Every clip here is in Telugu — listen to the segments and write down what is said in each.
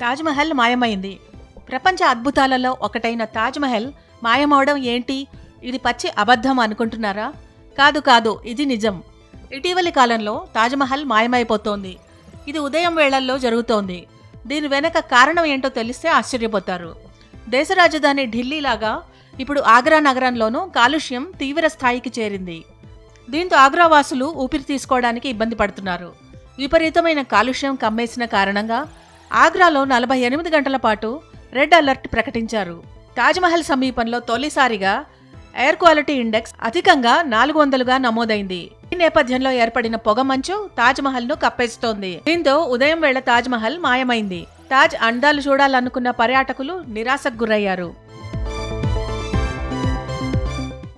తాజ్మహల్ మాయమైంది. ప్రపంచ అద్భుతాలలో ఒకటైన తాజ్మహల్ మాయమవడం ఏంటి? ఇది పచ్చి అబద్ధం అనుకుంటున్నారా? కాదు కాదు ఇది నిజం. ఇటీవలి కాలంలో తాజ్మహల్ మాయమైపోతోంది. ఇది ఉదయం వేళల్లో జరుగుతోంది. దీని వెనక కారణం ఏంటో తెలిస్తే ఆశ్చర్యపోతారు. దేశ రాజధాని ఢిల్లీలాగా ఇప్పుడు ఆగ్రా నగరంలోనూ కాలుష్యం తీవ్ర స్థాయికి చేరింది. దీంతో ఆగ్రా వాసులు ఊపిరి తీసుకోవడానికి ఇబ్బంది పడుతున్నారు. విపరీతమైన కాలుష్యం కమ్మేసిన కారణంగా ఆగ్రాలో నలభై ఎనిమిది గంటల పాటు రెడ్ అలర్ట్ ప్రకటించారు. తాజ్మహల్ సమీపంలో తొలిసారిగా ఎయిర్ క్వాలిటీ ఇండెక్స్ అధికంగా నాలుగు వందలుగా నమోదైంది. ఈ నేపథ్యంలో ఏర్పడిన పొగమంచు తాజ్మహల్ను కప్పేస్తోంది. దీంతో ఉదయం వేళ తాజ్మహల్ మాయమైంది. తాజ్ అందాలు చూడాలనుకున్న పర్యాటకులు నిరాశకు గురయ్యారు.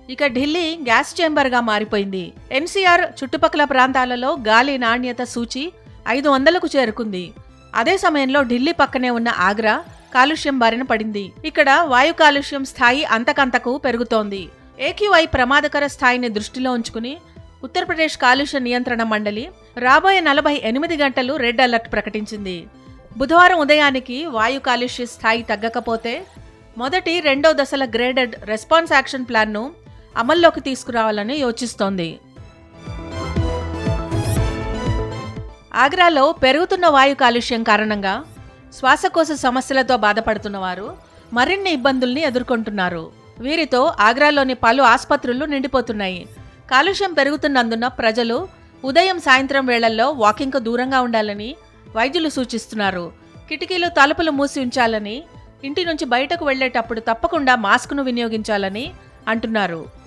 ఇక ఢిల్లీ గ్యాస్ చేంబర్గా మారిపోయింది. ఎన్సీఆర్ చుట్టుపక్కల ప్రాంతాలలో గాలి నాణ్యత సూచి ఐదు వందలకు చేరుకుంది. అదే సమయంలో ఢిల్లీ పక్కనే ఉన్న ఆగ్రా కాలుష్యం బారిన పడింది. ఇక్కడ వాయు కాలుష్యం స్థాయి అంతకంతకు పెరుగుతోంది. ఏక్యూఐ ప్రమాదకర స్థాయిని దృష్టిలో ఉంచుకుని ఉత్తరప్రదేశ్ కాలుష్య నియంత్రణ మండలి రాబోయే నలభై ఎనిమిది గంటలు రెడ్ అలర్ట్ ప్రకటించింది. బుధవారం ఉదయానికి వాయు కాలుష్య స్థాయి తగ్గకపోతే మొదటి రెండో దశల గ్రేడెడ్ రెస్పాన్స్ యాక్షన్ ప్లాన్ను అమల్లోకి తీసుకురావాలని యోచిస్తోంది. ఆగ్రాలో పెరుగుతున్న వాయు కాలుష్యం కారణంగా శ్వాసకోశ సమస్యలతో బాధపడుతున్న వారు మరిన్ని ఇబ్బందుల్ని ఎదుర్కొంటున్నారు. వీరితో ఆగ్రాలోని పలు ఆసుపత్రులు నిండిపోతున్నాయి. కాలుష్యం పెరుగుతున్నందున ప్రజలు ఉదయం సాయంత్రం వేళల్లో వాకింగ్కు దూరంగా ఉండాలని వైద్యులు సూచిస్తున్నారు. కిటికీలు తలుపులు మూసి ఉంచాలని ఇంటి నుంచి బయటకు వెళ్ళేటప్పుడు తప్పకుండా మాస్క్ను వినియోగించాలని అంటున్నారు.